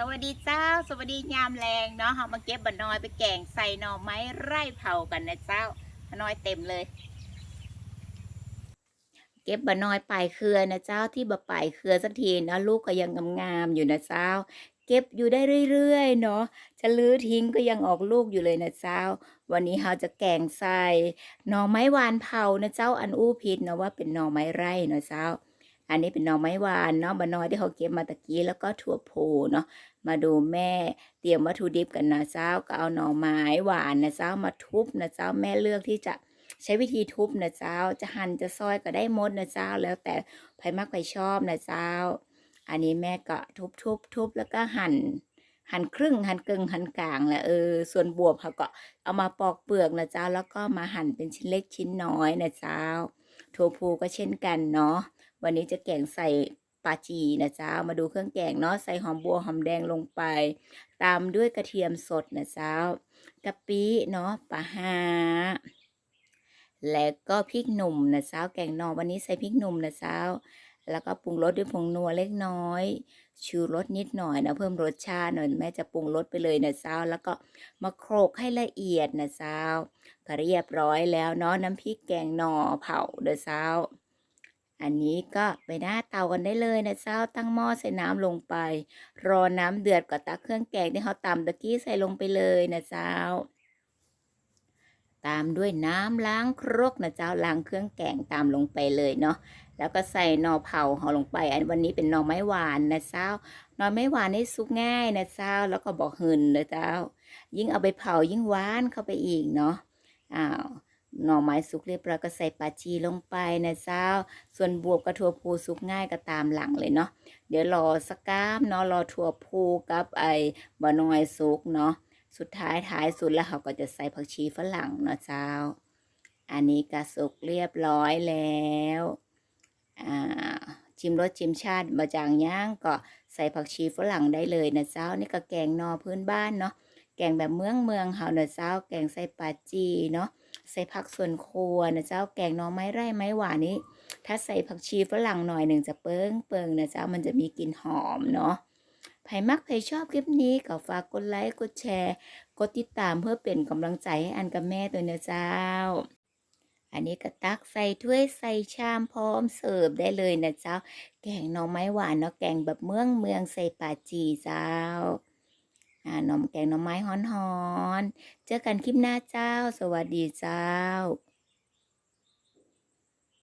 สวัสดีเจ้า สวัสดียามแรงเนาะเรามาเก็บบะน้อยไปแกงใส่หน่อไม้ไร่เผากันนะเจ้าบะนอยเต็มเลย เก็บบะน้อยปลายเครือนะเจ้าที่บะปลายเครือสักทีนะลูกก็ยังงามๆอยู่นะเจ้า เก็บอยู่ได้เรื่อยๆเนาะจะลื้อทิ้งก็ยังออกลูกอยู่เลยนะเจ้า วันนี้เราจะแกงใส่หน่อไม้หวานเผานะเจ้าอันอู้พิษนาะว่าเป็นหน่อไม้ไร่เนาะเจ้า อันนี้เป็นหน่อไม้หวานเนาะบะนอยที่เขาเก็บมาตะกี้แล้วก็ถั่วโพเนาะมาดูแม่เตรียมวัตถุดิบกันนะเจ้าก็เอาหน่อไม้หวานนะเจ้ามาทุบนะเจ้าแม่เลือกที่จะใช้วิธีทุบนะเจ้า จะหั่นจะซอยก็ได้มดนะเจ้า แล้วแต่ใครมักใครชอบนะเจ้า อันนี้แม่ก็ทุบทุบทุบแล้วก็หั่น หั่นครึ่งหั่นกึ่งหั่นกลางแหละเออส่วนบวบเขาก็เอามาปอกเปลือกนะเจ้า แล้วก็มาหั่นเป็นชิ้นเล็กชิ้นน้อยนะเจ้าถั่วพูก็เช่นกันเนาะ วันนี้จะแกงใส่ปลาจีนะเจ้ามาดูเครื่องแกงเนาะใส่หอมบัวหอมแดงลงไป ตามด้วยกระเทียมสดนะเจ้ากะปิเนาะปลาฮาและก็พริกหนุ่มนะเจ้าแกงนอวันนี้ใส่พริกหนุ่มนะเจ้าแล้วก็ปรุงรสด้วยผงนัวเล็กน้อย ชูรสนิดหน่อยนะเพิ่มรสชาติหน่อยแม่จะปรุงรสไปเลยนะเจ้าแล้วก็มาโขลกให้ละเอียดนะเจ้าก็เรียบร้อยแล้วเนาะน้ำพริกแกงหน่อเผาเด้อเจ้า อันนี้ก็ไปหน้าเตากันได้เลยนะเจ้าตั้งหม้อใส่น้ำลงไป รอน้ำเดือดก็ตักเครื่องแกงที่เขาตำตะกี้ใส่ลงไปเลยนะเจ้า ตามด้วยน้ำล้างครกนะเจ้าล้างเครื่องแกงตามลงไปเลยเนาะแล้วก็ใส่หน่อเผาเขาลงไป อันวันนี้เป็นหน่อไม้หวานนะเจ้าหน่อไม้หวานนี่ซุกง่ายนะเจ้าแล้วก็บอกหืนนะเจ้า ยิ่งเอาไปเผายิ่งหวานเข้าไปอีกเนาะอ้าว หน่อไม้สุกเรียบร้อยก็ใส่ปลาจีลงไปนะเจ้า ส่วนบวบกับถั่วพูสุกง่ายก็ตามหลังเลยเนาะ เดี๋ยวรอสักก้ามเนาะรอถั่วพูกับไอ้บะนอยสุกเนาะ สุดท้ายท้ายสุดแล้วเขาก็จะใส่ผักชีฝรั่งเนาะเจ้า อันนี้ก็สุกเรียบร้อยแล้ว อ่าชิมรสชิมชาติบะจางย่างก็ใส่ผักชีฝรั่งได้เลยนะเจ้า นี่ก็แกงนอพื้นบ้านเนาะ แกงแบบเมืองเมืองเฮาเนาะเจ้า แกงใส่ปลาจีเนาะ ใส่ผักส่วนครัวนะเจ้าแกงน่องไม้ไร่ไม้หวานนี้ ถ้าใส่ผักชีฝรั่งหน่อยหนึ่งจะเปิ้งเปิงนะเจ้ามันจะมีกลิ่นหอมเนาะใครมักใครชอบคลิปนี้ก็ฝากกดไลค์กดแชร์ กดติดตามเพื่อเป็นกำลังใจให้อันกับแม่ตัวเนะเจ้า อันนี้ก็ตักใส่ถ้วยใส่ชามพร้อมเสิร์ฟได้เลยนะเจ้า แกงน่องไม้หวานเนาะแกงแบบเมืองเมืองใส่ปลาจีเจ้า หน่อแกงหน่อไม้ฮ้อนๆ เจอกันคลิปหน้าเจ้า สวัสดีเจ้า